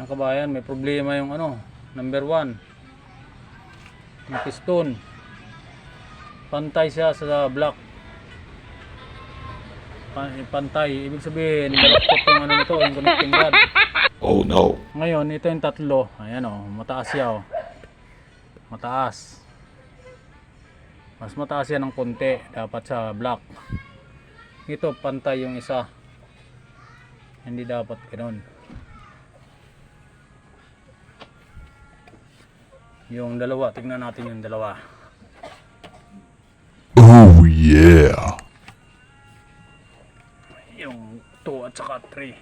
Ang kabayan, may problema yung ano, number one. Yung piston. Pantay siya sa block. Pa- Pantay. Ibig sabihin, balaktot yung ano nito, yung connecting rod. Oh no. Ngayon, ito yung tatlo. Ayan o, mataas siya o. Mataas. Mas mataas yan ng konti. Dapat sa block. Ito, pantay yung isa. Hindi dapat ganun. Yung dalawa, tignan natin yung dalawa. Oh yeah. Yung 2 at saka 3.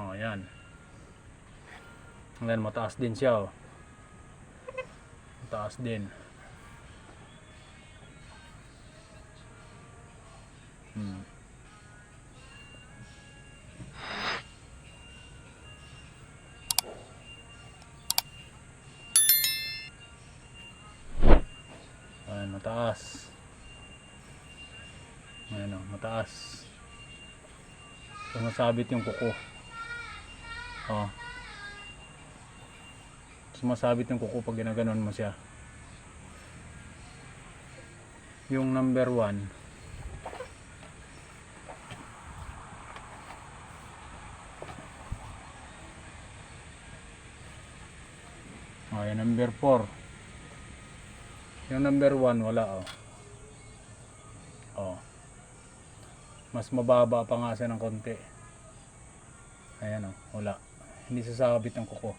Oh, yan. Ngayon, mataas din siya oh. Mataas din. Hmm. Mataas. Ayan o, mataas. Sumasabit yung kuko. Oh. Sumasabit yung kuko pag ginaganon mo siya. Yung number one. Oh, yung number 4. Yung number 1 wala oh. Oh. Mas mababa pa nga siya ng konti. Ayan oh, wala. Hindi sasabit ng kuko.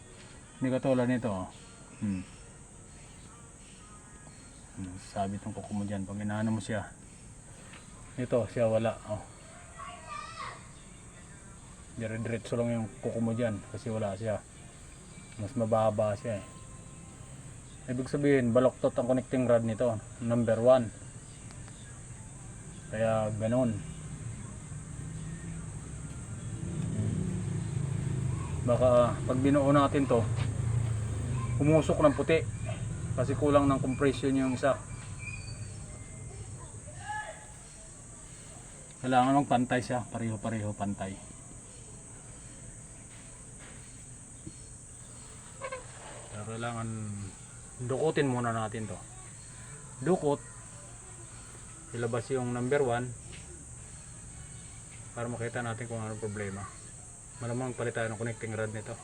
Hindi katulad nito oh. Hmm. Hmm, Sabit ng kuko mo dyan. Pag inaano mo siya. Ito, siya wala. Oh. Dire-diretso lang yung kuko mo dyan. Kasi wala siya. Mas mababa siya eh. Ibig sabihin, baloktot ang connecting rod nito. Number 1. Kaya ganun. Baka pag binuo natin to, umusok ng puti. Kasi kulang ng compression yung isa. Kailangan magpantay siya. Pareho-pareho pantay. Pero kailangan dukutin muna natin to. Dukot. Ilabas yung number 1 para makita natin kung ano problema. Malamang palit tayo ng connecting rod nito.